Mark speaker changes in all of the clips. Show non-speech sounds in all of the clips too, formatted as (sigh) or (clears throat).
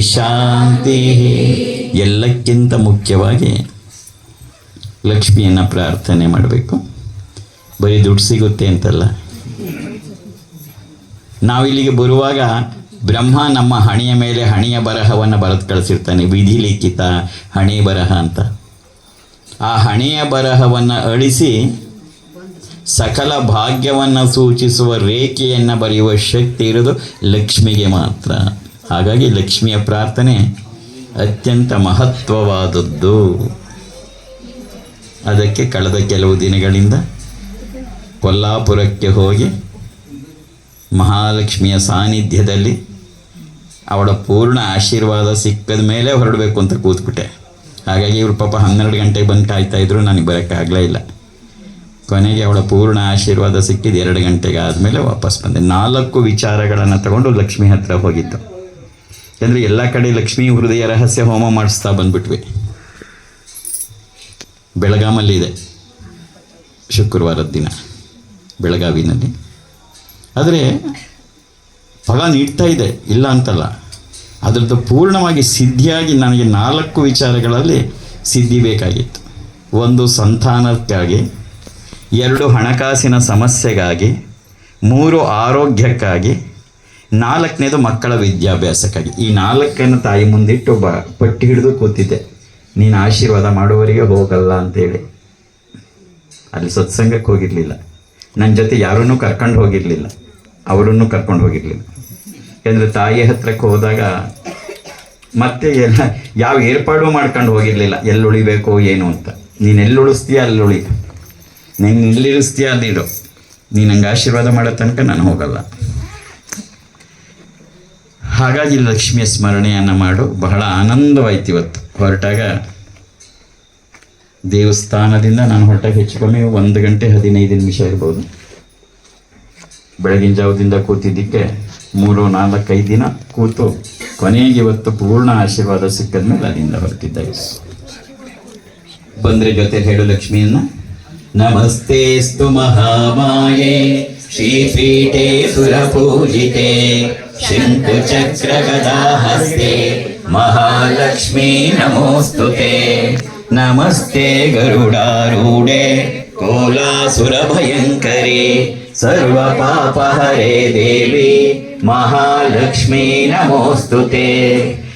Speaker 1: ಶಾಂತಿ ಎಲ್ಲಕ್ಕಿಂತ ಮುಖ್ಯವಾಗಿ ಲಕ್ಷ್ಮಿಯನ್ನು ಪ್ರಾರ್ಥನೆ ಮಾಡಬೇಕು. ಬರೀ ದುಡ್ಡು ಸಿಗುತ್ತೆ ಅಂತಲ್ಲ. ನಾವಿಲ್ಲಿಗೆ ಬರುವಾಗ ಬ್ರಹ್ಮ ನಮ್ಮ ಹಣಿಯ ಮೇಲೆ ಹಣಿಯ ಬರಹವನ್ನು ಬರೆದು ಕಳಿಸಿರ್ತಾನೆ ವಿಧಿ ಲಿಖಿತ ಹಣಿ ಬರಹ ಅಂತ. ಆ ಹಣೆಯ ಬರಹವನ್ನು ಅಳಿಸಿ ಸಕಲ ಭಾಗ್ಯವನ್ನು ಸೂಚಿಸುವ ರೇಖೆಯನ್ನು ಬರೆಯುವ ಶಕ್ತಿ ಇರೋದು ಲಕ್ಷ್ಮಿಗೆ ಮಾತ್ರ. ಹಾಗಾಗಿ ಲಕ್ಷ್ಮಿಯ ಪ್ರಾರ್ಥನೆ ಅತ್ಯಂತ ಮಹತ್ವವಾದದ್ದು. ಅದಕ್ಕೆ ಕಳೆದ ಕೆಲವು ದಿನಗಳಿಂದ ಕೊಲ್ಲಾಪುರಕ್ಕೆ ಹೋಗಿ ಮಹಾಲಕ್ಷ್ಮಿಯ ಸಾನ್ನಿಧ್ಯದಲ್ಲಿ ಅವಳ ಪೂರ್ಣ ಆಶೀರ್ವಾದ ಸಿಕ್ಕದ ಮೇಲೆ ಹೊರಡಬೇಕು ಅಂತ ಕೂತ್ಬಿಟ್ಟೆ. ಹಾಗಾಗಿ ಇವರು ಪಾಪ ಹನ್ನೆರಡು ಗಂಟೆಗೆ ಬಂದು ಕಾಯ್ತಾ ಇದ್ರು, ನನಗೆ ಬರೋಕ್ಕಾಗಲೇ ಇಲ್ಲ. ಕೊನೆಗೆ ಅವಳ ಪೂರ್ಣ ಆಶೀರ್ವಾದ ಸಿಕ್ಕಿದ್ದು ಎರಡು ಗಂಟೆಗೆ ಆದಮೇಲೆ ವಾಪಸ್ ಬಂದೆ. ನಾಲ್ಕು ವಿಚಾರಗಳನ್ನು ತಗೊಂಡು ಲಕ್ಷ್ಮಿ ಹತ್ರ ಹೋಗಿದ್ದು. ಯಾಕಂದರೆ ಎಲ್ಲ ಕಡೆ ಲಕ್ಷ್ಮೀ ಹೃದಯ ರಹಸ್ಯ ಹೋಮ ಮಾಡಿಸ್ತಾ ಬಂದ್ಬಿಟ್ವಿ. ಬೆಳಗಾಮಲ್ಲಿದೆ ಶುಕ್ರವಾರದ ದಿನ ಬೆಳಗಾವಿನಲ್ಲಿ. ಆದರೆ ಫಲ ನೀಡ್ತಾ ಇದೆ, ಇಲ್ಲ ಅಂತಲ್ಲ. ಅದರದ್ದು ಪೂರ್ಣವಾಗಿ ಸಿದ್ಧಿಯಾಗಿ ನನಗೆ ನಾಲ್ಕು ವಿಚಾರಗಳಲ್ಲಿ ಸಿದ್ಧಿ ಬೇಕಾಗಿತ್ತು. ಒಂದು ಸಂತಾನಕ್ಕಾಗಿ, ಎರಡು ಹಣಕಾಸಿನ ಸಮಸ್ಯೆಗಾಗಿ, ಮೂರು ಆರೋಗ್ಯಕ್ಕಾಗಿ ನಾಲ್ಕನೇದು ಮಕ್ಕಳ ವಿದ್ಯಾಭ್ಯಾಸಕ್ಕಾಗಿ. ಈ ನಾಲ್ಕನ್ನು ತಾಯಿ ಮುಂದಿಟ್ಟು ಬ, ಪಟ್ಟಿ ಹಿಡಿದು ಕೂತಿದ್ದೆ. ನೀನು ಆಶೀರ್ವಾದ ಮಾಡುವವರಿಗೆ ಹೋಗಲ್ಲ ಅಂತೇಳಿ. ಅಲ್ಲಿ ಸತ್ಸಂಗಕ್ಕೆ ಹೋಗಿರಲಿಲ್ಲ. ನನ್ನ ಜೊತೆ ಯಾರನ್ನೂ ಕರ್ಕೊಂಡು ಹೋಗಿರಲಿಲ್ಲ. ಅವರನ್ನು ಕರ್ಕೊಂಡು ಹೋಗಿರಲಿಲ್ಲ. ಯಾಕಂದರೆ ತಾಯಿ ಹತ್ರಕ್ಕೆ ಹೋದಾಗ ಮತ್ತೆ ಎಲ್ಲ, ಯಾವ ಏರ್ಪಾಡು ಮಾಡ್ಕೊಂಡು ಹೋಗಿರಲಿಲ್ಲ. ಎಲ್ಲಿ ಉಳಿಬೇಕು ಏನು ಅಂತ. ನೀನು ಎಲ್ಲಿ ಉಳಿಸ್ತೀಯ ಅಲ್ಲಿ ಉಳಿ ನೀನು ಅಲ್ಲಿ ಅಲ್ಲಿರು ನೀನು ನಂಗೆ ಆಶೀರ್ವಾದ ಮಾಡೋ ತನಕ ನಾನು ಹೋಗಲ್ಲ. ಹಾಗಾಗಿ ಲಕ್ಷ್ಮಿಯ ಸ್ಮರಣೆಯನ್ನು ಮಾಡು. ಬಹಳ ಆನಂದವಾಯ್ತು ಇವತ್ತು. ಹೊರಟಾಗ ದೇವಸ್ಥಾನದಿಂದ ನಾನು ಹೊರಟಾಗ ಹೆಚ್ಚು ಕಮ್ಮಿ ಒಂದು ಗಂಟೆ ಹದಿನೈದು ನಿಮಿಷ ಇರ್ಬೋದು. ಬೆಳಗಿನ ಜಾವದಿಂದ ಕೂತಿದ್ದಕ್ಕೆ ಮೂರು ನಾಲ್ಕೈದು ದಿನ ಕೂತು ಕೊನೆಗೆ ಇವತ್ತು ಪೂರ್ಣ ಆಶೀರ್ವಾದ ಸಿಕ್ಕದ ಮೇಲೆ ಅಲ್ಲಿಂದ ಹೊರಟಿದ್ದೆ ಬಂದ್ರೆ ಜೊತೆ ಹೇಳು ಲಕ್ಷ್ಮಿಯನ್ನ. ನಮಸ್ತೆಸ್ತು ಮಹಾಮಾಯೇ ಶ್ರೀಪೀಠೆ ಸುರಪೂಜಿತೆ. शङ्कुचक्रगदाहस्ते महालक्ष्मी नमोऽस्तु ते नमस्ते गरुडारूढे कोलासुरभयङ्करे सर्वपापहरे देवी महालक्ष्मी नमोऽस्तु ते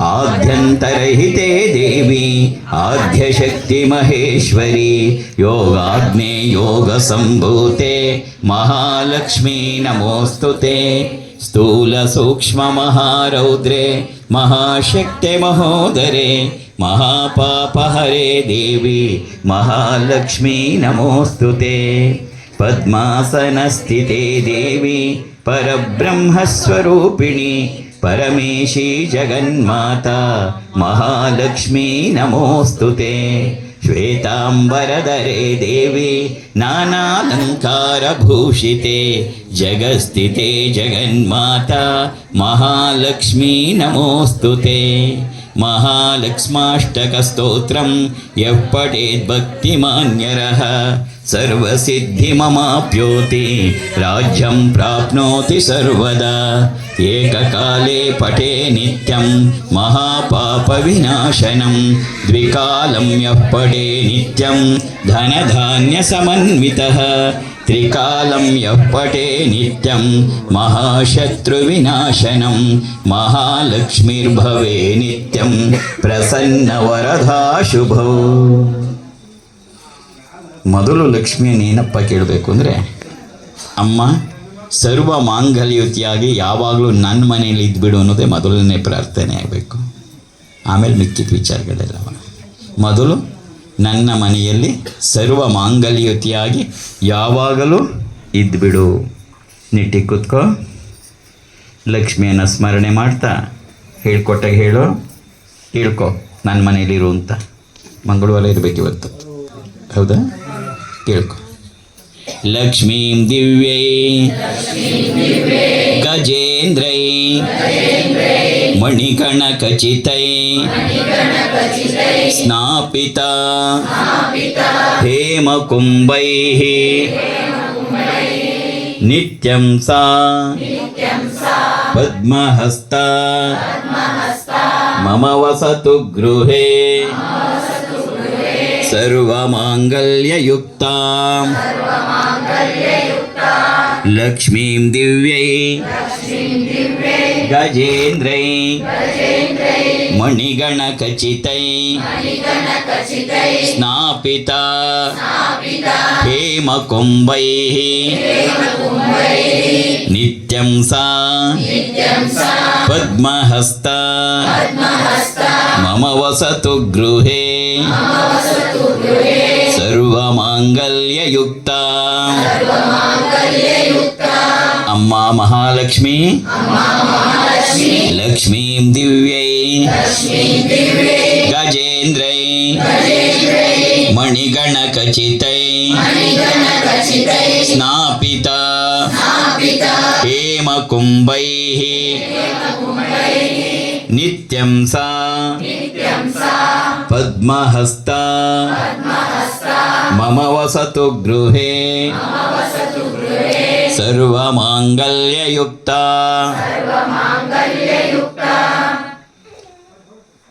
Speaker 1: आद्यन्तरहिते देवी आद्यशक्तिमहेश्वरी योगाग्ने योगसम्भूते महालक्ष्मी नमोऽस्तु ते स्थूलसूक्ष्ममहारौद्रे महाशक्ते महोदरे महापापहरे देवी महालक्ष्मी नमोऽस्तु ते पद्मासनस्थिते देवी परब्रह्मस्वरूपिणि परमेशी जगन्माता महालक्ष्मी नमोऽस्तु ते श्वेताम्बरधरे देवी नानालङ्कारभूषिते जगस्थिते जगन्माता महालक्ष्मी नमोऽस्तु ते महालक्ष्माष्टकस्तोत्रं यः पठेद्भक्तिमान्यरः सर्वसिद्धिममाप्नोति राज्यं प्राप्नोति सर्वदा एककाले पठे नित्यं महापापविनाशनं द्विकालं यः पठे नित्यं धनधान्यसमन्वितः ತ್ರಿಕಾಲಂ ಯಪ್ಪಟೇ ನಿತ್ಯಂ త్రికాలం ఎప్పటే ಭವೆ ನಿತ್ಯಂ ಪ್ರಸನ್ನ ವರದಾ ಪ್ರಸನ್ನವರದಾಶುಭೌ ಮೊದಲು ಲಕ್ಷ್ಮಿಯನ್ನೇನಪ್ಪ ಕೇಳಬೇಕು ಅಂದರೆ, ಅಮ್ಮ, ಸರ್ವ ಮಾಂಗಲ್ಯುತಿಯಾಗಿ ಯಾವಾಗಲೂ ನನ್ನ ಮನೇಲಿ ಇದ್ಬಿಡು ಅನ್ನೋದೇ ಮೊದಲನೇ ಪ್ರಾರ್ಥನೆ ಆಗಬೇಕು. ಆಮೇಲೆ ಮಿಕ್ಕಿದ ವಿಚಾರಗಳೆಲ್ಲವ. ಮೊದಲು ನನ್ನ ಮನೆಯಲ್ಲಿ ಸರ್ವ ಮಾಂಗಲ್ಯತಿಯಾಗಿ ಯಾವಾಗಲೂ ಇದ್ಬಿಡು. ನಿಟ್ಟಿ ಕೂತ್ಕೋ. ಲಕ್ಷ್ಮಿಯನ್ನು ಸ್ಮರಣೆ ಮಾಡ್ತಾ ಹೇಳ್ಕೊಟ್ಟಾಗ ಹೇಳು. ಕೇಳ್ಕೊ ನನ್ನ ಮನೇಲಿರು ಅಂತ. ಮಂಗಳವಾರ ಇರಬೇಕು ಇವತ್ತು. ಹೌದಾ? ಕೇಳ್ಕೊ ಲಕ್ಷ್ಮೀಂ ದಿವ್ಯೈ. ಗಜೇಂದ್ರೈ. मणिगणकचितै स्नापिता हेमकुम्भैः नित्यं सा पद्महस्ता मम वसतु गृहे सर्वमाङ्गल्ययुक्ताम् लक्ष्मी दिव्य गजेन्द्रै मणिगणखचितै स्नापिता हेमकुम्भैः नित्यं सा पद्महस्ता मम वसतु गृहे सर्वमाङ्गल्ययुक्ता ಅಮ್ಮ ಮಹಾಲಕ್ಷ್ಮಿ ಲಕ್ಷ್ಮೀಂ ದಿವ್ಯೈ ಗಜೇಂದ್ರೈ ಮಣಿಗಣಕಚಿತೈ ಸ್ನಾಪಿತ ಹೇಮಕುಂಭೈः ನಿತ್ಯಂ ಸಾ ಪದ್ಮಹಸ್ತ ಮಮ ವಸತು ಗೃಹೇ ಸರ್ವಮಾಂಗಲ್ಯಯುಕ್ತ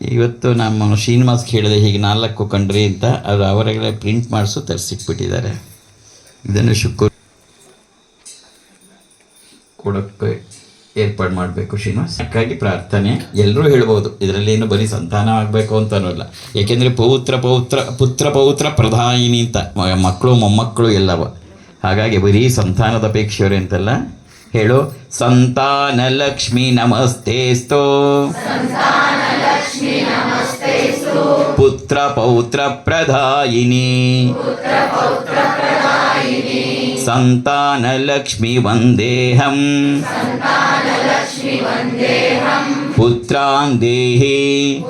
Speaker 1: ಇವತ್ತು ನಮ್ಮ ಶ್ರೀನಿವಾಸ್ ಹೇಳಿದೆ ಹೀಗೆ ನಾಲ್ಕು ಕಂಡ್ರಿ ಅಂತ ಅದು ಅವರೆಲ್ಲ ಪ್ರಿಂಟ್ ಮಾಡಿಸು ತರಿಸಿಟ್ಬಿಟ್ಟಿದ್ದಾರೆ. ಇದನ್ನು ಶುಕ್ರ ಕೊಡೋಕ್ಕೆ ಏರ್ಪಾಡು ಮಾಡಬೇಕು ಶ್ರೀನಿವಾಸ್. ಅದಕ್ಕಾಗಿ ಪ್ರಾರ್ಥನೆ. ಎಲ್ಲರೂ ಹೇಳ್ಬೋದು, ಇದರಲ್ಲಿ ಏನು ಬರೀ ಸಂತಾನ ಆಗಬೇಕು ಅಂತನೂ ಅನ್ನೋಲ್ಲ ಏಕೆಂದರೆ ಪೌತ್ರ ಪೌತ್ರ, ಪುತ್ರ ಪೌತ್ರ ಪ್ರಧಾಯಿನಿ ಅಂತ. ಮಕ್ಕಳು, ಮೊಮ್ಮಕ್ಕಳು ಎಲ್ಲವ. ಹಾಗಾಗಿ ಬರೀ ಸಂತಾನದ ಅಪೇಕ್ಷೆಯವರು ಅಂತಲ್ಲ. ಹೇಳು, ಸಂತಾನ ಲಕ್ಷ್ಮಿ ನಮಸ್ತೇಸ್ತೋ. ಪುತ್ರ ಪೌತ್ರ ಪ್ರಧಾಯಿನಿ. ಸಂತಾನ ಲಕ್ಷ್ಮಿ ವಂದೇಹಂ. ಪುತ್ರಾಂ ದೇಹಿ.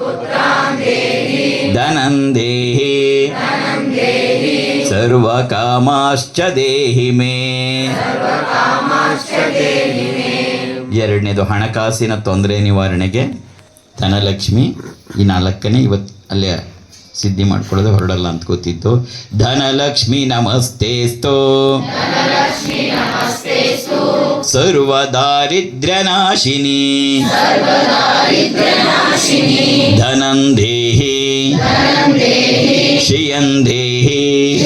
Speaker 1: ಧನಂ ದೇಹಿ. ಸರ್ವಕಾಮಾಶ್ಚ ದೇಹಿ ಮೇ. ಎರಡನೇದು ಹಣಕಾಸಿನ ತೊಂದರೆ ನಿವಾರಣೆಗೆ ಧನಲಕ್ಷ್ಮಿ ಈ ನಾಲ್ಕನೇ ಇವತ್ತು ಅಲ್ಲೇ ಸಿದ್ಧಿ ಮಾಡ್ಕೊಳ್ಳೋದು ಹೊರಡಲ್ಲ ಅಂತ ಗೊತ್ತಿತ್ತು. ಧನಲಕ್ಷ್ಮಿ ನಮಸ್ತೇಸ್ತೋ. ಸರ್ವ ದಾರಿದ್ರ್ಯ ನಾಶಿನಿ. ಧನಂ ದೇಹಿ. ಶ್ರಿಯಂ ದೇಹಿ.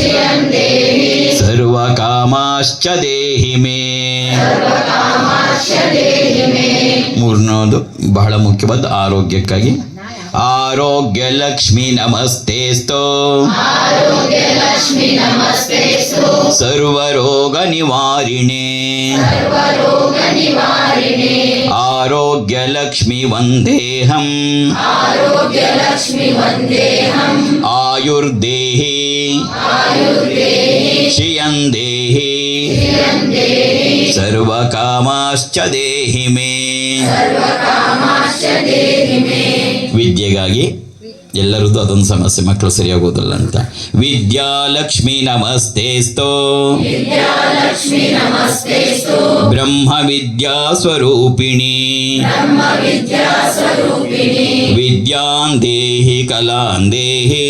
Speaker 1: ಸರ್ವ ಕಾಮಾಶ್ಚ ದೇಹಿ ಮೇ. ಮೂರನೇದು ಬಹಳ ಮುಖ್ಯವಾದ ಆರೋಗ್ಯಕ್ಕಾಗಿ आरोग्यलक्ष्मी आरोग्यलक्ष्मिनमस्ते सर्वरोगनिवारिणे। आरोग्यलक्ष्मि वन्देहम् आयुर्देहि। श्रियं देहि सर्वकामाश्च देहि मे। ವಿದ್ಯೆಗಾಗಿ ಎಲ್ಲರದ್ದು ಅದೊಂದು ಸಮಸ್ಯೆ, ಮಕ್ಕಳು ಸರಿಯಾಗೋದಿಲ್ಲ ಅಂತ. ವಿದ್ಯಾಲಕ್ಷ್ಮಿ ನಮಸ್ತೇಸ್ತೋ ಬ್ರಹ್ಮ ವಿದ್ಯಾ ಸ್ವರೂಪಿಣಿ. ವಿದ್ಯಾಂ ದೇಹಿ ಕಲಾಂ ದೇಹಿ.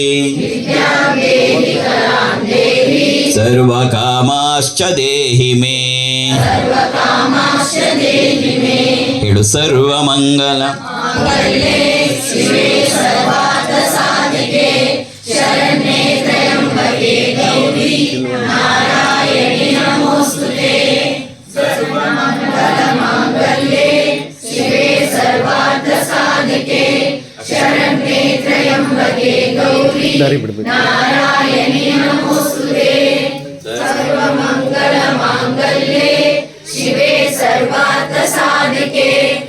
Speaker 1: సర్వకామాశ్చ దేహి మే ఇడు సర్వమంగళ
Speaker 2: शरण्ये त्रयम्बके गौरी नारायणी नमोऽस्तु ते
Speaker 1: ಸರ್ವಕಾಮಾಶ್ಚ ದೇಹಿ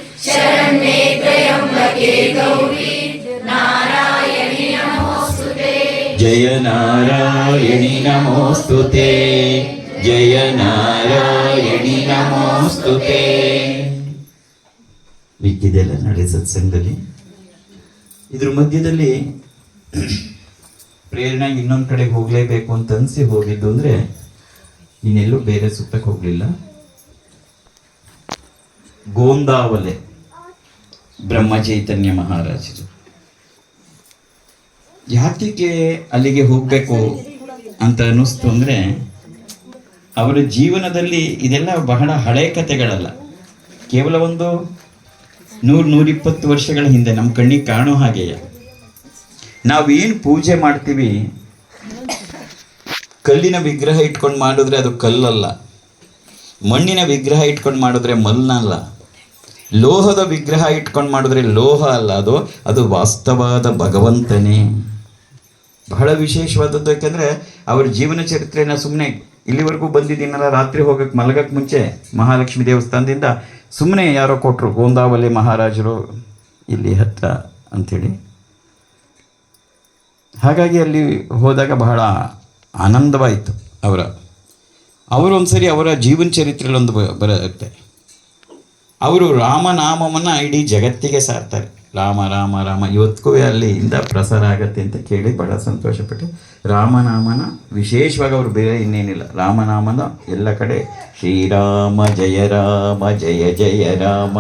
Speaker 1: ಮೇ ಹೇಳು ಗೌರಿ
Speaker 3: ದಾರಿ ಬಿಡ್ಬೇಕು
Speaker 1: ಜಯ ನಾರಾಯಣಿ ನಮೋಸ್ತುತೆ ಜಯ ನಾರಾಯಣಿ ನಮೋಸ್ತುತೆ ಮಿಕ್ಕಿದೆಲ್ಲ ನಡೆ ಸತ್ಸಂಗದಲ್ಲಿ. ಇದ್ರ ಮಧ್ಯದಲ್ಲಿ (clears throat) ಪ್ರೇರಣೆ ಇನ್ನೊಂದು ಕಡೆಗೆ ಹೋಗಲೇಬೇಕು ಅಂತ ಅನಿಸಿ ಹೋಗಿದ್ದು ಅಂದರೆ ಇನ್ನೆಲ್ಲೂ ಬೇರೆ ಸುತ್ತಕ್ಕೆ ಹೋಗಲಿಲ್ಲ. ಗೋಂದಾವಲೆ. ಬ್ರಹ್ಮ ಚೈತನ್ಯ ಮಹಾರಾಜರು. ಯಾತಿಗೆ ಅಲ್ಲಿಗೆ ಹೋಗಬೇಕು ಅಂತ ಅನ್ನಿಸ್ತು ಅಂದರೆ, ಅವರ ಜೀವನದಲ್ಲಿ ಇದೆಲ್ಲ ಬಹಳ ಹಳೆ ಕಥೆಗಳಲ್ಲ. ಕೇವಲ ಒಂದು ನೂರು ನೂರಿಪ್ಪತ್ತು ವರ್ಷಗಳ ಹಿಂದೆ ನಮ್ಮ ಕಣ್ಣಿಗೆ ಕಾಣೋ ಹಾಗೆಯೇ. ನಾವೇನು ಪೂಜೆ ಮಾಡ್ತೀವಿ ಕಲ್ಲಿನ ವಿಗ್ರಹ ಇಟ್ಕೊಂಡು ಮಾಡಿದ್ರೆ ಅದು ಕಲ್ಲಲ್ಲ. ಮಣ್ಣಿನ ವಿಗ್ರಹ ಇಟ್ಕೊಂಡು ಮಾಡಿದ್ರೆ ಮಲ್ನಲ್ಲ ಲೋಹದ ವಿಗ್ರಹ ಇಟ್ಕೊಂಡು ಮಾಡಿದ್ರೆ ಲೋಹ ಅಲ್ಲ. ಅದು ಅದು ವಾಸ್ತವಾದ ಭಗವಂತನೇ. ಬಹಳ ವಿಶೇಷವಾದದ್ದು ಯಾಕೆಂದರೆ ಅವರ ಜೀವನ ಚರಿತ್ರೆನ ಸುಮ್ಮನೆ ಇಲ್ಲಿವರೆಗೂ ಬಂದಿದ್ದೀನಲ್ಲ ರಾತ್ರಿ ಹೋಗಕ್ಕೆ ಮಲಗಕ್ಕೆ ಮುಂಚೆ ಮಹಾಲಕ್ಷ್ಮಿ ದೇವಸ್ಥಾನದಿಂದ ಸುಮ್ಮನೆ ಯಾರೋ ಕೊಟ್ಟರು ಗೋಂದಾವಲಿ ಮಹಾರಾಜರು ಇಲ್ಲಿ ಹತ್ರ ಅಂಥೇಳಿ. ಹಾಗಾಗಿ ಅಲ್ಲಿ ಹೋದಾಗ ಬಹಳ ಆನಂದವಾಯಿತು ಅವರ. ಅವರು ಒಂದ್ಸರಿ ಅವರ ಜೀವನ ಚರಿತ್ರೆಯಲ್ಲಿ ಒಂದು ಬರುತ್ತೆ. ಅವರು ರಾಮನಾಮವನ್ನು ಇಡೀ ಜಗತ್ತಿಗೆ ಸಾರ್ತಾರೆ. ರಾಮ ರಾಮ ರಾಮ. ಇವತ್ತಿಗೂ ಅಲ್ಲಿಂದ ಪ್ರಸಾರ ಆಗತ್ತೆ ಅಂತ ಕೇಳಿ ಬಹಳ ಸಂತೋಷಪಟ್ಟೆ ರಾಮನಾಮನ ವಿಶೇಷವಾಗಿ ಅವರು ಬೇರೆ ಇನ್ನೇನಿಲ್ಲ. ರಾಮನಾಮನ ಎಲ್ಲ ಕಡೆ ಶ್ರೀರಾಮ, ಜಯ ರಾಮ, ಜಯ ಜಯ ರಾಮ.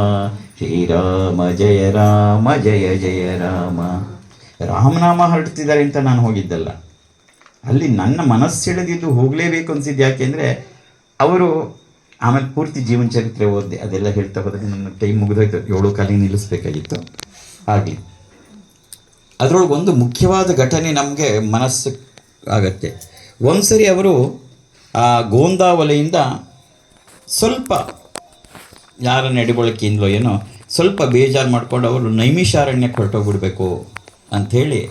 Speaker 1: ಶ್ರೀರಾಮ, ಜಯ ರಾಮ, ಜಯ ಜಯ ರಾಮ. ರಾಮನಾಮ ಹರಡ್ತಿದ್ದಾರೆ ಅಂತ ನಾನು ಹೋಗಿದ್ದಲ್ಲ. ಅಲ್ಲಿ ನನ್ನ ಮನಸ್ಸೆಳೆದಿದ್ದು ಹೋಗಲೇಬೇಕು ಅನ್ಸಿದ್ದು ಯಾಕೆಂದರೆ ಅವರು ಆಮೇಲೆ ಪೂರ್ತಿ ಜೀವನ ಚರಿತ್ರೆ ಓದಿದೆ. ಅದೆಲ್ಲ ಹೇಳ್ತಾ ಹೋದಾಗ ನನ್ನ ಟೈಮ್ ಮುಗಿದೋಯ್ತು ಏಳು ಕಾಲಿಗೆ ನಿಲ್ಲಿಸ್ಬೇಕಾಗಿತ್ತು. ಆಗಲಿ. ಅದರೊಳಗೆ ಒಂದು ಮುಖ್ಯವಾದ ಘಟನೆ ನಮಗೆ ಮನಸ್ಸು ಆಗತ್ತೆ. ಒಂದ್ಸರಿ ಅವರು ಆ ಗೋಂದಾವಲೆಯಿಂದ ಸ್ವಲ್ಪ ಯಾರ ನಡಿಬಳಕೆಯಿಂದಲೋ ಏನೋ, ಸ್ವಲ್ಪ ಬೇಜಾರು ಮಾಡಿಕೊಂಡು ಅವರು ನೈಮಿಷಾರಣ್ಯಕ್ಕೆ ಹೊರಟೋಗ್ಬಿಡ್ಬೇಕು ಅಂಥೇಳಿ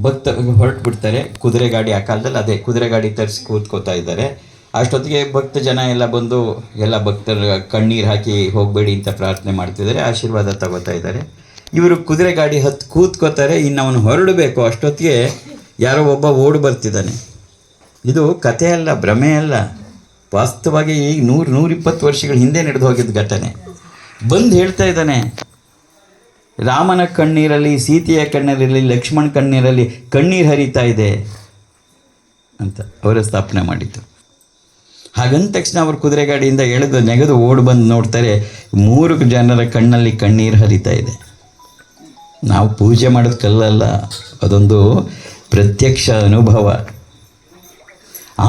Speaker 1: ಭಕ್ತ ಹೊರಟು ಬಿಡ್ತಾರೆ ಕುದುರೆ ಗಾಡಿ ಆ ಕಾಲದಲ್ಲಿ ಅದೇ ಕುದುರೆ ಗಾಡಿ ತರಿಸಿ ಕೂತ್ಕೋತಾ ಇದ್ದಾರೆ. ಅಷ್ಟೊತ್ತಿಗೆ ಭಕ್ತ ಜನ ಎಲ್ಲ ಬಂದು ಎಲ್ಲ ಭಕ್ತರ ಕಣ್ಣೀರು ಹಾಕಿ ಹೋಗಬೇಡಿ ಅಂತ ಪ್ರಾರ್ಥನೆ ಮಾಡ್ತಿದ್ದಾರೆ. ಆಶೀರ್ವಾದ ತಗೋತಾ ಇದ್ದಾರೆ. ಇವರು ಕುದುರೆ ಗಾಡಿ ಹತ್ತು ಕೂತ್ಕೋತಾರೆ. ಇನ್ನು ಅವನು ಹೊರಡಬೇಕು. ಅಷ್ಟೊತ್ತಿಗೆ ಯಾರೋ ಒಬ್ಬ ಓಡಿ ಬರ್ತಿದ್ದಾನೆ. ಇದು ಕಥೆ ಅಲ್ಲ, ಭ್ರಮೆ ಅಲ್ಲ. ವಾಸ್ತವವಾಗಿ ಈಗ ನೂರು ನೂರಿಪ್ಪತ್ತು ವರ್ಷಗಳ ಹಿಂದೆ ನಡೆದು ಹೋಗಿದ್ದ ಘಟನೆ. ಬಂದು ಹೇಳ್ತಾ ಇದ್ದಾನೆ ರಾಮನ ಕಣ್ಣೀರಲ್ಲಿ, ಸೀತೆಯ ಕಣ್ಣೀರಲ್ಲಿ, ಲಕ್ಷ್ಮಣ ಕಣ್ಣೀರಲ್ಲಿ ಕಣ್ಣೀರು ಹರಿತಾ ಇದೆ ಅಂತ ಅವರ ಸ್ಥಾಪನೆ ಮಾಡಿದ್ದು. ಹಾಗಂದ ತಕ್ಷಣ ಅವರು ಕುದುರೆ ಗಾಡಿಯಿಂದ ಎಳೆದು ನೆಗೆದು ಓಡಿ ಬಂದು ನೋಡ್ತಾರೆ, ಮೂರು ಜನರ ಕಣ್ಣಲ್ಲಿ ಕಣ್ಣೀರು ಹರಿತಾ ಇದೆ. ನಾವು ಪೂಜೆ ಮಾಡೋದು ಕಲ್ಲಲ್ಲ, ಅದೊಂದು ಪ್ರತ್ಯಕ್ಷ ಅನುಭವ.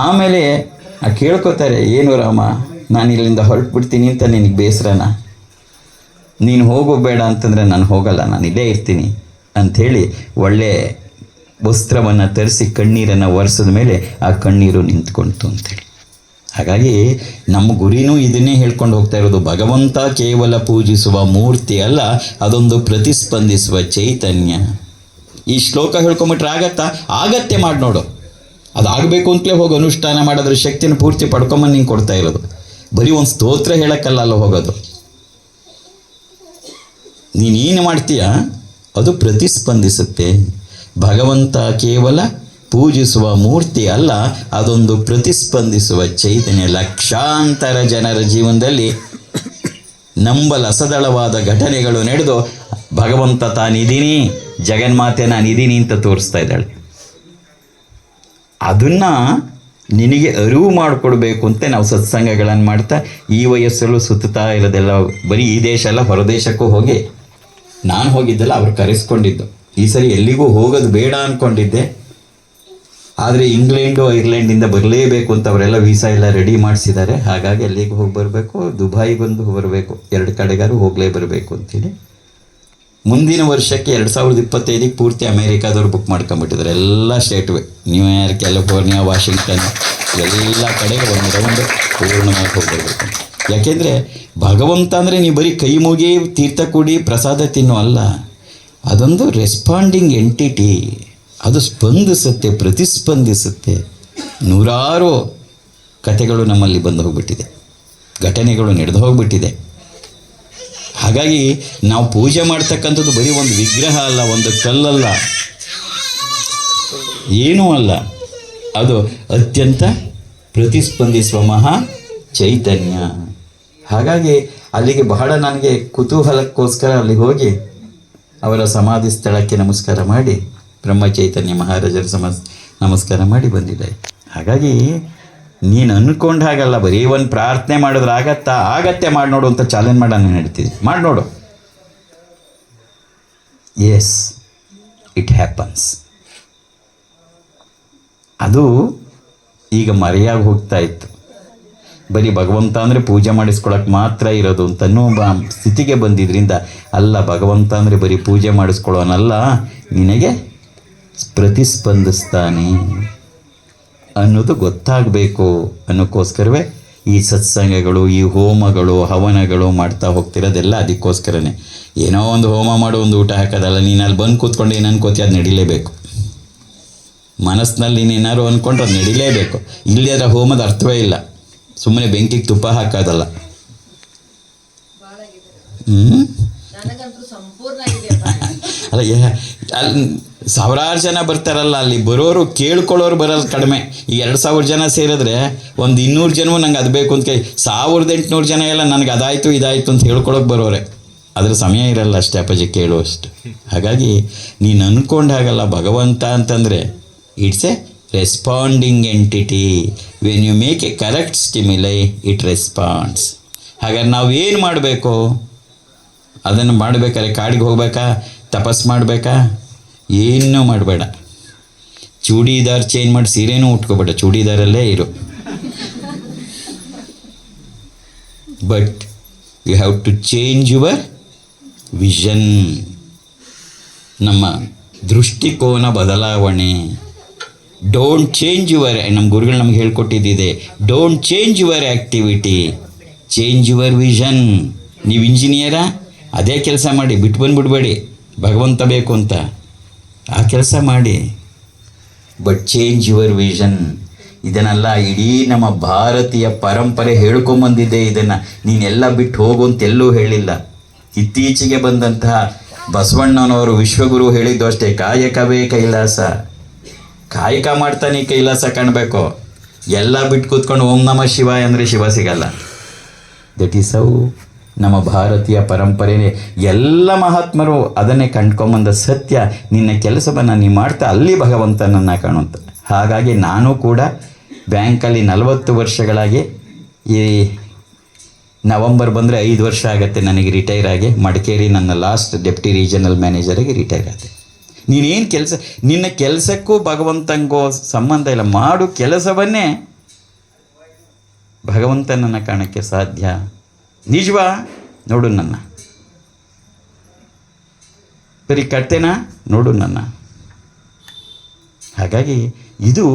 Speaker 1: ಆಮೇಲೆ ಕೇಳ್ಕೊತಾರೆ, ಏನು ರಾಮ ನಾನು ಇಲ್ಲಿಂದ ಹೊರಟ್ಬಿಡ್ತೀನಿ ಅಂತ ನಿನಗೆ ಬೇಸರನ? ನೀನು ಹೋಗೋ ಬೇಡ ಅಂತಂದರೆ ನಾನು ಹೋಗಲ್ಲ, ನಾನು ಇಲ್ಲೇ ಇರ್ತೀನಿ ಅಂಥೇಳಿ ಒಳ್ಳೆ ವಸ್ತ್ರವನ್ನು ತರಿಸಿ ಕಣ್ಣೀರನ್ನು ಒರೆಸಿದ ಮೇಲೆ ಆ ಕಣ್ಣೀರು ನಿಂತ್ಕೊಳ್ತು ಅಂತೇಳಿ ಹಾಗಾಗಿ ನಮ್ಮ ಗುರಿನೂ ಇದನ್ನೇ ಹೇಳ್ಕೊಂಡು ಹೋಗ್ತಾ ಇರೋದು. ಭಗವಂತ ಕೇವಲ ಪೂಜಿಸುವ ಮೂರ್ತಿ ಅಲ್ಲ, ಅದೊಂದು ಪ್ರತಿಸ್ಪಂದಿಸುವ ಚೈತನ್ಯ. ಈ ಶ್ಲೋಕ ಹೇಳ್ಕೊಂಬಿಟ್ರೆ ಆಗತ್ತಾ? ಆಗತ್ತೆ ಮಾಡಿ ನೋಡು. ಅದಾಗಬೇಕು ಅಂತಲೇ ಹೋಗಿ. ಅನುಷ್ಠಾನ ಮಾಡಿದ್ರೆ ಶಕ್ತಿನ ಪೂರ್ತಿ ಪಡ್ಕೊಂಬಂದು ನೀನು ಕೊಡ್ತಾ ಇರೋದು. ಬರೀ ಒಂದು ಸ್ತೋತ್ರ ಹೇಳೋಕ್ಕಲ್ಲ ಅಲ್ಲ ಹೋಗೋದು. ನೀನೇನು ಮಾಡ್ತೀಯ? ಅದು ಪ್ರತಿಸ್ಪಂದಿಸುತ್ತೆ. ಭಗವಂತ ಕೇವಲ ಪೂಜಿಸುವ ಮೂರ್ತಿ ಅಲ್ಲ, ಅದೊಂದು ಪ್ರತಿಸ್ಪಂದಿಸುವ ಚೈತನ್ಯ. ಲಕ್ಷಾಂತರ ಜನರ ಜೀವನದಲ್ಲಿ ನಂಬಲಸದಳವಾದ ಘಟನೆಗಳು ನಡೆದು, ಭಗವಂತ ತಾನಿದ್ದೀನಿ ಜಗನ್ಮಾತೆ ನಾನಿದ್ದೀನಿ ಅಂತ ತೋರಿಸ್ತಾ ಇದ್ದಾಳೆ. ಅದನ್ನ ನಿನಗೆ ಅರಿವು ಮಾಡಿಕೊಡ್ಬೇಕು ಅಂತ ನಾವು ಸತ್ಸಂಗಗಳನ್ನು ಮಾಡ್ತಾ, ಈ ವಯಸ್ಸಲ್ಲೂ ಸುತ್ತಾ ಇರೋದೆಲ್ಲ ಬರೀ ಈ ದೇಶ ಅಲ್ಲ ಹೊರದೇಶಕ್ಕೂ ಹೋಗಿ ನಾನು ಹೋಗಿದ್ದೆಲ್ಲ ಅವ್ರು ಕರೆಸ್ಕೊಂಡಿದ್ದು. ಈ ಸರಿ ಎಲ್ಲಿಗೂ ಹೋಗೋದು ಬೇಡ ಅಂದ್ಕೊಂಡಿದ್ದೆ ಆದರೆ ಇಂಗ್ಲೆಂಡು, ಐರ್ಲೆಂಡಿಂದ ಬರಲೇಬೇಕು ಅಂತ ಅವರೆಲ್ಲ ವೀಸಾ ಎಲ್ಲ ರೆಡಿ ಮಾಡಿಸಿದ್ದಾರೆ. ಹಾಗಾಗಿ ಅಲ್ಲಿಗೆ ಹೋಗಿ ಬರಬೇಕು, ದುಬೈಗೊಂದು ಬರಬೇಕು, ಎರಡು ಕಡೆಗಾರು ಹೋಗಲೇ ಬರಬೇಕು ಅಂತೇಳಿ ಮುಂದಿನ ವರ್ಷಕ್ಕೆ ಎರಡು ಸಾವಿರದ ಇಪ್ಪತ್ತೈದಕ್ಕೆ ಪೂರ್ತಿ ಅಮೇರಿಕಾದವ್ರು ಬುಕ್ ಮಾಡ್ಕೊಂಬಿಟ್ಟಿದ್ದಾರೆ ಎಲ್ಲ ಸ್ಟೇಟ್ವೆ ನ್ಯೂಯಾರ್ಕ್ ಕ್ಯಾಲಿಫೋರ್ನಿಯಾ, ವಾಷಿಂಗ್ಟನ್, ಎಲ್ಲ ಕಡೆ ಒಂದು ರೌಂಡ್ ಪೂರ್ಣವಾಗಿ ಹೋಗ್ಬರ್ಬೇಕು. ಯಾಕೆಂದರೆ ಭಗವಂತ ಅಂದರೆ ನೀವು ಬರೀ ಕೈ ಮುಗಿ ತೀರ್ಥ ಕುಡಿ ಪ್ರಸಾದ ತಿನ್ನೋ ಅಲ್ಲ, ಅದೊಂದು ರೆಸ್ಪಾಂಡಿಂಗ್ ಎಂಟಿಟಿ ಅದು ಸ್ಪಂದಿಸುತ್ತೆ, ಪ್ರತಿಸ್ಪಂದಿಸುತ್ತೆ. ನೂರಾರು ಕಥೆಗಳು ನಮ್ಮಲ್ಲಿ ಬಂದು ಹೋಗ್ಬಿಟ್ಟಿದೆ. ಘಟನೆಗಳು ನಡೆದು ಹೋಗ್ಬಿಟ್ಟಿದೆ. ಹಾಗಾಗಿ ನಾವು ಪೂಜೆ ಮಾಡ್ತಕ್ಕಂಥದ್ದು ಬರೀ ಒಂದು ವಿಗ್ರಹ ಅಲ್ಲ, ಒಂದು ಕಲ್ಲಲ್ಲ. ಏನೂ ಅಲ್ಲ. ಅದು ಅತ್ಯಂತ ಪ್ರತಿಸ್ಪಂದಿಸುವ ಮಹಾ ಚೈತನ್ಯ. ಹಾಗಾಗಿ ಅಲ್ಲಿಗೆ ಬಹಳ ನನಗೆ ಕುತೂಹಲಕ್ಕೋಸ್ಕರ ಅಲ್ಲಿ ಹೋಗಿ ಅವರ ಸಮಾಧಿ ಸ್ಥಳಕ್ಕೆ ನಮಸ್ಕಾರ ಮಾಡಿ ಬ್ರಹ್ಮ ಚೈತನ್ಯ ಮಹಾರಾಜರ ಸಮ ನಮಸ್ಕಾರ ಮಾಡಿ ಬಂದಿದ್ದೆ ಹಾಗಾಗಿ ನೀನು ಅನ್ಕೊಂಡ ಹಾಗಲ್ಲ, ಬರೀ ಒಂದು ಪ್ರಾರ್ಥನೆ ಮಾಡಿದ್ರೆ ಆಗತ್ತಾ? ಆಗತ್ತೆ, ಮಾಡಿ ನೋಡು ಅಂತ ಚಾಲೆಂಜ್ ಮಾಡೋಣ ನಾನು ಹೇಳ್ತೀನಿ ಮಾಡಿ ನೋಡು. ಎಸ್ ಇಟ್ ಹ್ಯಾಪನ್ಸ್ ಅದು ಈಗ ಮರೆಯಾಗಿ ಹೋಗ್ತಾ ಇತ್ತು. ಬರೀ ಭಗವಂತ ಅಂದರೆ ಪೂಜೆ ಮಾಡಿಸ್ಕೊಳಕ್ಕೆ ಮಾತ್ರ ಇರೋದು ಅಂತ ಅನ್ನೋ ಬ- ಸ್ಥಿತಿಗೆ ಬಂದಿದ್ರಿಂದ, ಅಲ್ಲ ಭಗವಂತ ಅಂದರೆ ಬರೀ ಪೂಜೆ ಮಾಡಿಸ್ಕೊಳ್ಳೋನಲ್ಲ, ನಿನಗೆ ಪ್ರತಿಸ್ಪಂದಿಸ್ತಾನೆ ಅನ್ನೋದು ಗೊತ್ತಾಗಬೇಕು ಅನ್ನೋಕ್ಕೋಸ್ಕರವೇ ಈ ಸತ್ಸಂಗಗಳು, ಈ ಹೋಮಗಳು, ಹವನಗಳು ಮಾಡ್ತಾ ಹೋಗ್ತಿರೋದೆಲ್ಲ ಅದಕ್ಕೋಸ್ಕರನೇ. ಏನೋ ಒಂದು ಹೋಮ ಮಾಡೋ, ಒಂದು ಊಟ ಹಾಕೋದಲ್ಲ, ನೀನು ಅಲ್ಲಿ ಬಂದು ಕೂತ್ಕೊಂಡು ಏನು ಅನ್ಕೋತಿ ಅದು ನಡಿಲೇಬೇಕು. ಮನಸ್ಸಿನಲ್ಲಿ ನೀನೇನಾದ್ರು ಅಂದ್ಕೊಂಡ್ರೆ ಅದು ನಡಿಲೇಬೇಕು. ಇಲ್ಲಿ ಅದರ ಹೋಮದ ಅರ್ಥವೇ ಇಲ್ಲ. ಸುಮ್ಮನೆ ಬೆಂಕಿಗೆ ತುಪ್ಪ ಹಾಕೋದಲ್ಲ. ಹ್ಞೂ ಅಲ್ಲ ಅಲ್ಲಿ ಸಾವಿರಾರು ಜನ ಬರ್ತಾರಲ್ಲ ಅಲ್ಲಿ ಬರೋರು ಕೇಳ್ಕೊಳ್ಳೋರು ಬರಲ್ಲ ಕಡಿಮೆ. ಈಗ ಎರಡು ಸಾವಿರ ಜನ ಸೇರಿದ್ರೆ ಒಂದು ಇನ್ನೂರು ಜನವೂ ನಂಗೆ ಅದು ಬೇಕು ಅಂತ ಕೈ ಸಾವಿರದ ಎಂಟುನೂರು ಜನ ಎಲ್ಲ ನನಗೆ ಅದಾಯಿತು ಇದಾಯಿತು ಅಂತ ಹೇಳ್ಕೊಳಕ್ಕೆ ಬರೋರೆ. ಅದ್ರ ಸಮಯ ಇರಲ್ಲ ಅಷ್ಟೇ ಅಪ್ಪಾಜಿ ಕೇಳುವಷ್ಟು. ಹಾಗಾಗಿ ನೀನು ಅನ್ಕೊಂಡಾಗಲ್ಲ ಭಗವಂತ ಅಂತಂದರೆ it's a responding entity when you make a correct stimuli it response ಹಾಗಾದ್ರೆ ನಾವು ಏನು ಮಾಡಬೇಕು? ಅದನ್ನು ಮಾಡಬೇಕಾದ್ರೆ ಕಾಡಿಗೆ ಹೋಗಬೇಕಾ? ತಪಸ್ ಮಾಡಬೇಕಾ? ಏನೂ ಮಾಡಬೇಡ. ಚೂಡಿದಾರ್ ಚೇಂಜ್ ಮಾಡಿ ಸೀರೆನೂ ಉಟ್ಕೋಬೇಡ. ಚೂಡಿದಾರಲ್ಲೇ ಇರು. But you have to change your vision ನಮ್ಮ ದೃಷ್ಟಿಕೋನ ಬದಲಾವಣೆ. ಡೋಂಟ್ ಚೇಂಜ್ ಯುವರ್ ನಮ್ಮ ಗುರುಗಳು ನಮ್ಗೆ ಹೇಳ್ಕೊಟ್ಟಿದ್ದಿದೆ. Don't change your activity change your vision ನೀವು ಇಂಜಿನಿಯರಾ ಅದೇ ಕೆಲಸ ಮಾಡಿ, ಬಿಟ್ಟು ಬಂದುಬಿಡ್ಬೇಡಿ. ಭಗವಂತ ಬೇಕು ಅಂತ. ಆ ಕೆಲಸ ಮಾಡಿ. ಬಟ್ ಚೇಂಜ್ ಯುವರ್ ವಿಷನ್ ಇದನ್ನೆಲ್ಲ ಇಡೀ ನಮ್ಮ ಭಾರತೀಯ ಪರಂಪರೆ ಹೇಳ್ಕೊಂಬಂದಿದೆ ಇದನ್ನು. ನೀನೆಲ್ಲ ಬಿಟ್ಟು ಹೋಗು ಅಂತ ಎಲ್ಲೂ ಹೇಳಿಲ್ಲ. ಇತ್ತೀಚೆಗೆ ಬಂದಂತಹ ಬಸವಣ್ಣನವರು ವಿಶ್ವಗುರು ಹೇಳಿದ್ದು ಅಷ್ಟೇ, ಕಾಯಕವೇ ಕೈಲಾಸ. ಕಾಯಕ ಮಾಡ್ತಾನೆ ಕೈಲಾಸ ಕಾಣಬೇಕು. ಎಲ್ಲ ಬಿಟ್ಟು ಕೂತ್ಕೊಂಡು ಓಂ ನಮ ಶಿವ ಅಂದರೆ ಶಿವ ಸಿಗಲ್ಲ. ದಟ್ ಈಸ್ ಅವು ನಮ್ಮ ಭಾರತೀಯ ಪರಂಪರೆನೇ ಎಲ್ಲ ಮಹಾತ್ಮರು ಅದನ್ನೇ ಕಂಡ್ಕೊಂಬಂದ ಸತ್ಯ, ನಿನ್ನ ಕೆಲಸವನ್ನು ನೀ ಮಾಡ್ತಾ ಅಲ್ಲಿ ಭಗವಂತನನ್ನು ಕಾಣುವಂತ. ಹಾಗಾಗಿ ನಾನು ಕೂಡ ಬ್ಯಾಂಕಲ್ಲಿ ನಲವತ್ತು ವರ್ಷಗಳಾಗಿ ಈ ನವಂಬರ್ ಬಂದರೆ ಐದು ವರ್ಷ ಆಗುತ್ತೆ ನನಗೆ ರಿಟೈರ್ ಆಗಿ. ಮಡಿಕೇರಿ ನನ್ನ ಲಾಸ್ಟ್ ಡೆಪ್ಟಿ ರೀಜನಲ್ ಮ್ಯಾನೇಜರಿಗೆ ರಿಟೈರ್ ಆದೆ. ನೀನೇನು ಕೆಲಸ, ನಿನ್ನ ಕೆಲಸಕ್ಕೂ ಭಗವಂತಂಗೋ ಸಂಬಂಧ ಇಲ್ಲ. ಮಾಡು ಕೆಲಸವನ್ನೇ. ಭಗವಂತನನ್ನು ಕಾಣಕ್ಕೆ ಸಾಧ್ಯ. ನಿಜವಾ? ನೋಡು ನನ್ನ. ಬರೀ ಕಟ್ಟೆನಾ ನೋಡು ನನ್ನ. ಹಾಗಾಗಿ ಇದು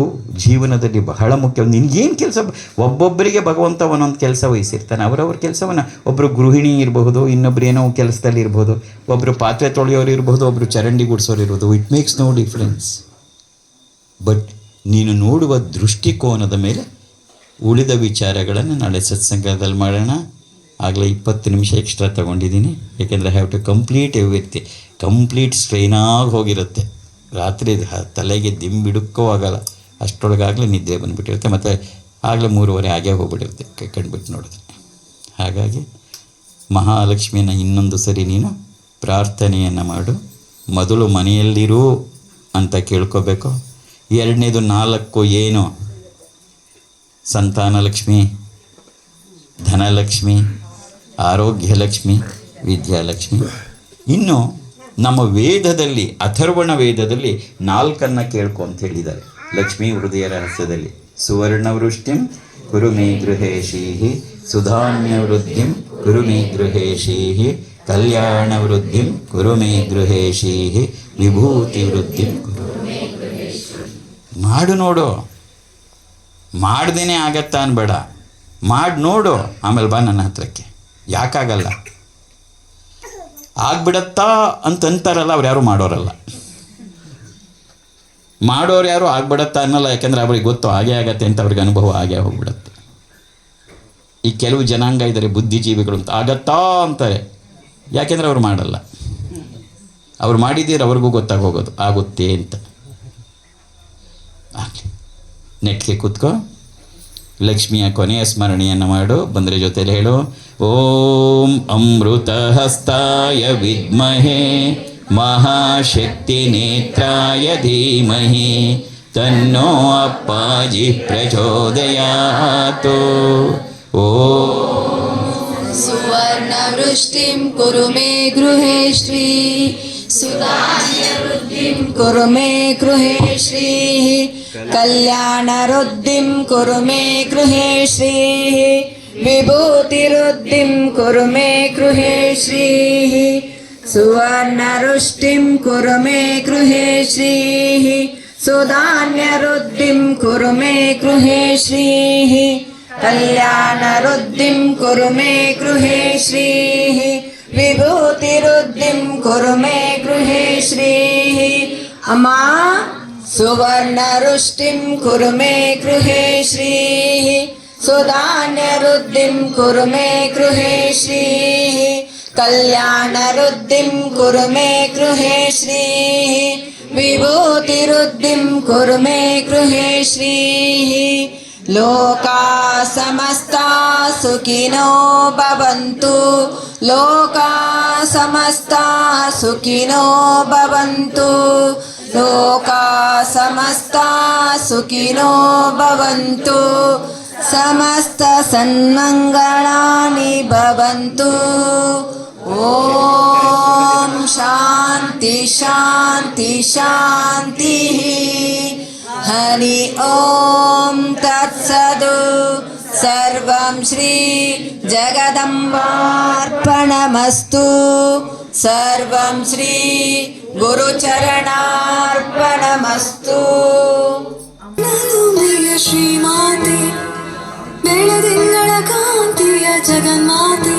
Speaker 1: ಜೀವನದಲ್ಲಿ ಬಹಳ ಮುಖ್ಯ. ನಿನಗೇನು ಕೆಲಸ ಒಬ್ಬೊಬ್ಬರಿಗೆ ಭಗವಂತ ಒಂದೊಂದು ಕೆಲಸ ವಹಿಸಿರ್ತಾನೆ. ಅವರವ್ರ ಕೆಲಸವನ್ನು ಒಬ್ಬರು ಗೃಹಿಣಿ ಇರಬಹುದು, ಇನ್ನೊಬ್ರು ಏನೋ ಕೆಲಸದಲ್ಲಿ ಇರ್ಬೋದು ಒಬ್ಬರು ಪಾತ್ರೆ ತೊಳೆಯೋರು ಇರ್ಬೋದು ಒಬ್ಬರು ಚರಂಡಿ ಗುಡಿಸೋರು ಇರ್ಬೋದು it makes no difference but ನೀನು ನೋಡುವ ದೃಷ್ಟಿಕೋನದ ಮೇಲೆ ಉಳಿದ ವಿಚಾರಗಳನ್ನು ನಾಳೆ ಸತ್ಸಂಗದಲ್ಲಿ ಮಾಡೋಣ. ಆಗಲೇ ಇಪ್ಪತ್ತು ನಿಮಿಷ ಎಕ್ಸ್ಟ್ರಾ ತಗೊಂಡಿದ್ದೀನಿ. ಯಾಕೆಂದರೆ have to complete everything complete ಸ್ಟ್ರೈನಾಗಿ ಹೋಗಿರುತ್ತೆ. ರಾತ್ರಿ ತಲೆಗೆ ದಿಂಬಿಡುಕ್ಕೂ ಆಗಲ್ಲ ಅಷ್ಟರೊಳಗಾಗಲೇ ನಿದ್ದೆ ಬಂದುಬಿಟ್ಟಿರುತ್ತೆ. ಮತ್ತು ಆಗಲೇ ಮೂರುವರೆ ಆಗೇ ಹೋಗ್ಬಿಟ್ಟಿರುತ್ತೆ. ಕೈ, ಕಂಡುಬಿಟ್ಟು ನೋಡಿದ್ರೆ. ಹಾಗಾಗಿ ಮಹಾಲಕ್ಷ್ಮಿಯನ್ನು ಇನ್ನೊಂದು ಸರಿ ನೀನು ಪ್ರಾರ್ಥನೆಯನ್ನು ಮಾಡು. ಮೊದಲು ಮನೆಯಲ್ಲಿರು ಅಂತ ಕೇಳ್ಕೋಬೇಕು. ಎರಡನೇದು ನಾಲ್ಕು ಏನು? ಸಂತಾನಲಕ್ಷ್ಮಿ ಧನಲಕ್ಷ್ಮಿ ಆರೋಗ್ಯಲಕ್ಷ್ಮಿ ವಿದ್ಯಾಲಕ್ಷ್ಮಿ ಇನ್ನು ನಮ್ಮ ವೇದದಲ್ಲಿ, ಅಥರ್ವಣ ವೇದದಲ್ಲಿ ನಾಲ್ಕನ್ನ ಕೇಳ್ಕೊ ಅಂತ ಹೇಳಿದ್ದಾರೆ. ಲಕ್ಷ್ಮೀ ಹೃದಯ ರಹಸ್ಯದಲ್ಲಿ. ಸುವರ್ಣ ವೃಷ್ಟಿಂ ಕುರು ಮೇ ಗೃಹೇಶೀಹಿ ಸುಧಾನ್ಯ ವೃದ್ಧಿಂ ಕುರುಮೇ ಗೃಹೇಶೀಹಿ ಕಲ್ಯಾಣ ವೃದ್ಧಿಂ ಕುರುಮೇ ಗೃಹೇಶೀಹಿ ವಿಭೂತಿ ವೃದ್ಧಿಂ ಮಾಡು ನೋಡು. ಮಾಡ್ದೇನೆ ಆಗತ್ತಾ ಅನ್ಬೇಡ. ಮಾಡಿ ನೋಡು. ಆಮೇಲೆ ಬಾ ನನ್ನ ಹತ್ರಕ್ಕೆ. ಯಾಕಾಗಲ್ಲ? ಆಗ್ಬಿಡತ್ತಾ ಅಂತ ಅಂತಾರಲ್ಲ ಅವ್ರು ಯಾರು ಮಾಡೋರಲ್ಲ. ಮಾಡೋರು ಯಾರು ಆಗ್ಬಿಡತ್ತಾ ಅನ್ನಲ್ಲ, ಯಾಕೆಂದ್ರೆ ಅವ್ರಿಗೆ ಗೊತ್ತು, ಹಾಗೆ ಆಗತ್ತೆ ಅಂತ ಅವ್ರಿಗೆ ಅನುಭವ ಹಾಗೆ ಹೋಗ್ಬಿಡತ್ತೆ. ಈ ಕೆಲವು ಜನಾಂಗ ಇದ್ದಾರೆ ಬುದ್ಧಿಜೀವಿಗಳು ಅಂತ. ಆಗತ್ತಾ ಅಂತಾರೆ. ಯಾಕೆಂದ್ರೆ ಅವ್ರು ಮಾಡಲ್ಲ. ಅವ್ರು ಮಾಡಿದ್ದೀರ, ಅವ್ರಿಗೂ ಗೊತ್ತಾಗೋಗೋದು. ಆಗುತ್ತೆ ಅಂತ. ನೆಟ್ಗೆ ಕೂತ್ಕೋ. ಲಕ್ಷ್ಮಿಯ ಕೊನೆಯ ಸ್ಮರಣೆಯನ್ನು ಮಾಡು. ಬಂದರೆ ಜೊತೆಯಲ್ಲಿ ಹೇಳು. ॐ अमृतहस्ताय विद्महे महाशक्तिनेत्राय धीमहि तन्नो अप्पाजि प्रचोदयातु। ओ
Speaker 2: सुवर्णवृष्टिं कुरु मे गृहे श्री। सुधान्यवृद्धिं कुरु मे गृहे श्रीः। कल्याणरुद्धिं कुरु मे गृहे श्रीः। विभूतिवृद्धिं कुरु मे गृहे श्रीः सुवर्णवृष्टिं कुरु मे गृहे श्रीः सुधान्यवृद्धिं कुरु मे गृहे श्रीः कल्याणवृद्धिं कुरु मे गृहे श्रीः विभूतिवृद्धिं कुरु मे गृहे श्रीः अमा सुवर्णरुष्टिं कुरु मे गृहे श्रीः सुधान्यवृद्धिं कुरु मे गृहे श्रीः कल्याणवृद्धिं कुरु मे गृहे श्रीः विभूतिवृद्धिं कुरु मे गृहे श्रीः लोका समस्ता सुखिनो भवन्तु लोका समस्ता सुखिनो भवन्तु लोका समस्ता सुखिनो भवन्तु समस्तसन्मङ्गलानि भवन्तु। ॐ शान्ति शान्ति शान्तिः। हरि ॐ तत्सदु। सर्वं श्री जगदम्बार्पणमस्तु। सर्वं श्री गुरुचरणार्पणमस्तु।
Speaker 4: भय ಶ್ರೀಮಾತೆ ಬೆಳದಿಂಗಳ ಕಾಂತಿಯ ಜಗನ್ಮಾತೆ